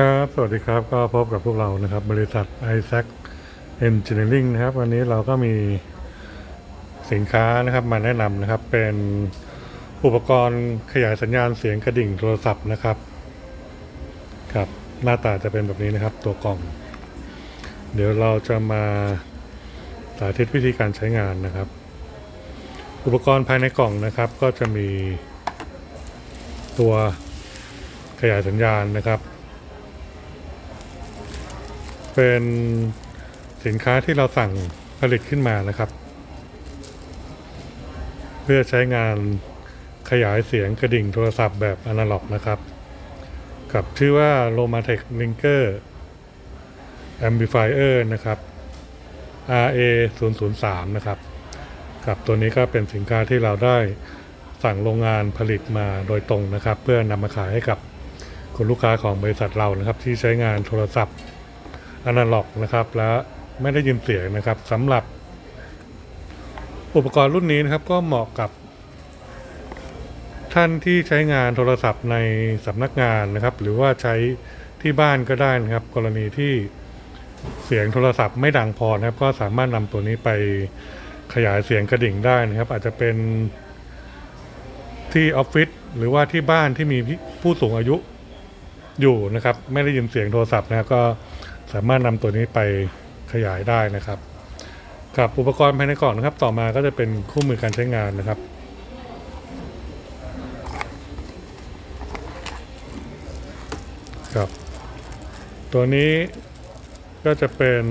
ครับ สวัสดีครับ ก็พบกับพวกเรานะครับ บริษัท i s a c Engineering นะครับ วันนี้เราก็มีสินค้านะครับมาแนะนำนะครับ เป็นอุปกรณ์ขยายสัญญาณเสียงกระดิ่งโทรศัพท์นะครับ ครับ หน้าตาจะเป็นแบบนี้นะครับ ตัวกล่อง เดี๋ยวเราจะมาสาธิตวิธีการใช้งานนะครับ อุปกรณ์ภายในกล่องนะครับ ก็จะมีตัวขยายสัญญาณนะครับ เป็นสินค้าที่เราสั่งผลิตขึ้นมานะครับ เพื่อใช้งานขยายเสียงกระดิ่งโทรศัพท์แบบอนาล็อกนะครับ กับชื่อว่า Lomatech Linker Amplifier นะครับ RA 0 0 3นะครับ กับตัวนี้ก็เป็นสินค้าที่เราได้สั่งโรงงานผลิตมาโดยตรงนะครับ เพื่อนำมาขายให้กับคุณลูกค้าของบริษัทเรานะครับ ที่ใช้งานโทรศัพท์ อนาล็อกนะครับ และไม่ได้ยินเสียงนะครับสำหรับอุปกรณ์รุ่นนี้นะครับก็เหมาะกับ ท่านที่ใช้งานโทรศัพท์ในสำนักงานนะครับ หรือว่าใช้ที่บ้านก็ได้นะครับ กรณีที่เสียงโทรศัพท์ไม่ดังพอนะครับ ก็สามารถนำตัวนี้ไปขยายเสียงกระดิ่งได้นะครับ อาจจะเป็นที่ออฟฟิศหรือว่าที่บ้านที่มีผู้สูงอายุอยู่นะครับ ไม่ได้ยินเสียงโทรศัพท์นะครับก็ สามารถนำตัวนี้ไปขยายได้นะครับ กับอุปกรณ์ภายในกล่องนะครับ ต่อมาก็จะเป็นคู่มือการใช้งานนะครับครับ ตัวนี้ก็จะเป็น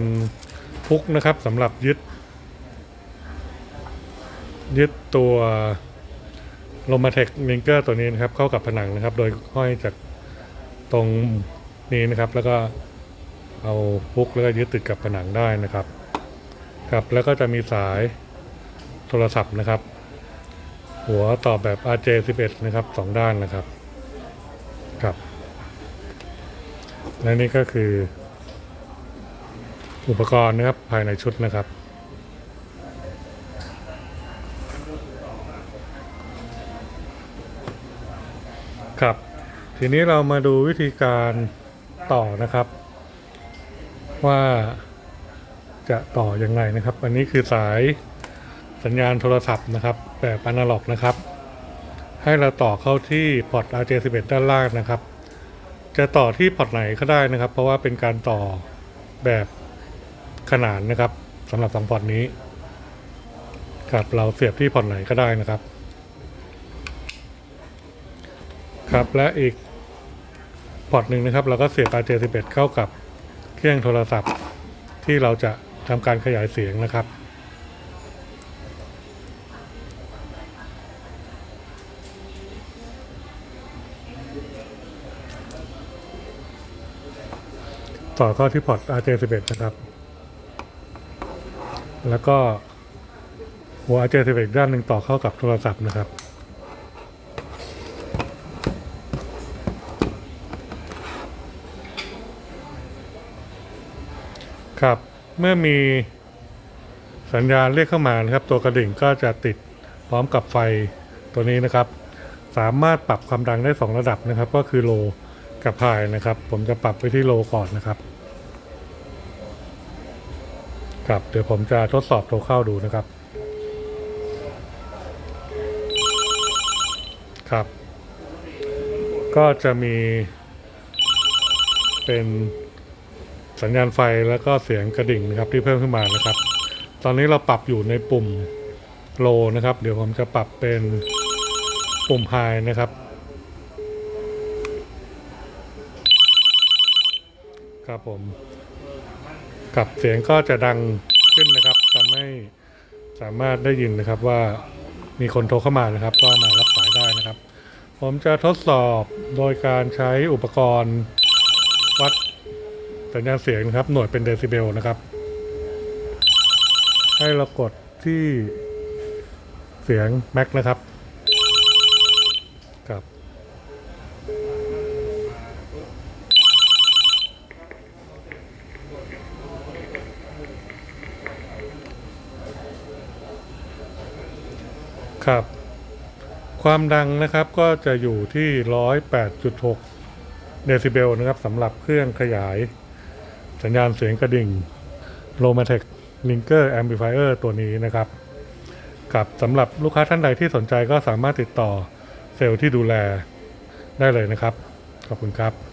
พุกนะครับสำหรับยึด ยึดตัวโลมาเทคลิงเกอร์ตัวนี้นะครับ เข้ากับผนังนะครับ โดยห้อยจากตรงนี้นะครับ แล้วก็ เอาพุกแล้วก็ยึดติดกับผนังได้นะครับครับแล้วก็จะมีสายโทรศัพท์นะครับ หัวต่อแบบ RJ11 นะครับสองด้านนะครับครับ และนี่ก็คือ อุปกรณ์นะครับภายในชุดนะครับครับ ทีนี้เรามาดูวิธีการต่อนะครับ ว่าจะต่ออยังไงนะครับ อันนี้คือสายสัญญาณโทรศัพท์นะครับ แบบอนาล็อกนะครับ ให้เราต่อเข้าที่พอร์ต RJ11 ด้านล่างนะครับ จะต่อที่พอร์ตไหนก็ได้นะครับ เพราะว่าเป็นการต่อแบบขนานนะครับสำหรับสองพอร์ตนี้ครับเราเสียบที่พอร์ตไหนก็ได้นะครับ ครับและอีกพอร์ตหนึ่งนะครับ เราก็เสียบ RJ11 เข้ากับ เครื่องโทรศัพท์ที่เราจะทำการขยายเสียงนะครับ ต่อเข้าที่พอร์ต RJ11 นะครับ แล้วก็หัว RJ11 ด้านหนึ่งต่อเข้ากับโทรศัพท์นะครับ ครับ เมื่อมีสัญญาณเรียกเข้ามานะครับ ตัวกระดิ่งก็จะติดพร้อมกับไฟตัวนี้นะครับ สามารถปรับความดังได้ 2 ระดับนะครับ ก็คือโลกับไฮนะครับ ผมจะปรับไปที่โลก่อนนะครับ ครับเดี๋ยวผมจะทดสอบโทรเข้าดูนะครับ ครับ ก็จะมีเป็น สัญญาณไฟแล้วก็เสียงกระดิ่งนะครับที่เพิ่มขึ้นมานะครับ ตอนนี้เราปรับอยู่ในปุ่มโลนะครับ เดี๋ยวผมจะปรับเป็นปุ่มไฮนะครับ ครับผมกับเสียงก็จะดังขึ้นนะครับทำให้สามารถได้ยินนะครับว่ามีคนโทรเข้ามานะครับ ก็มารับสายได้นะครับ ผมจะทดสอบโดยการใช้อุปกรณ์วัด สัญญาณเสียงนะครับ หน่วยเป็นเดซิเบลนะครับ ให้เรากดที่เสียงแม็กนะครับครับครับ ความดังนะครับก็จะอยู่ที่ 108.6 เดซิเบลนะครับสำหรับเครื่องขยาย สัญญาณเสียงกระดิ่ง l o m a t e c Linker Amplifier ตัวนี้นะครับ กับสำหรับลูกค้าท่านใดที่สนใจก็สามารถติดต่อเซลล์ที่ดูแลได้เลยนะครับ ขอบคุณครับ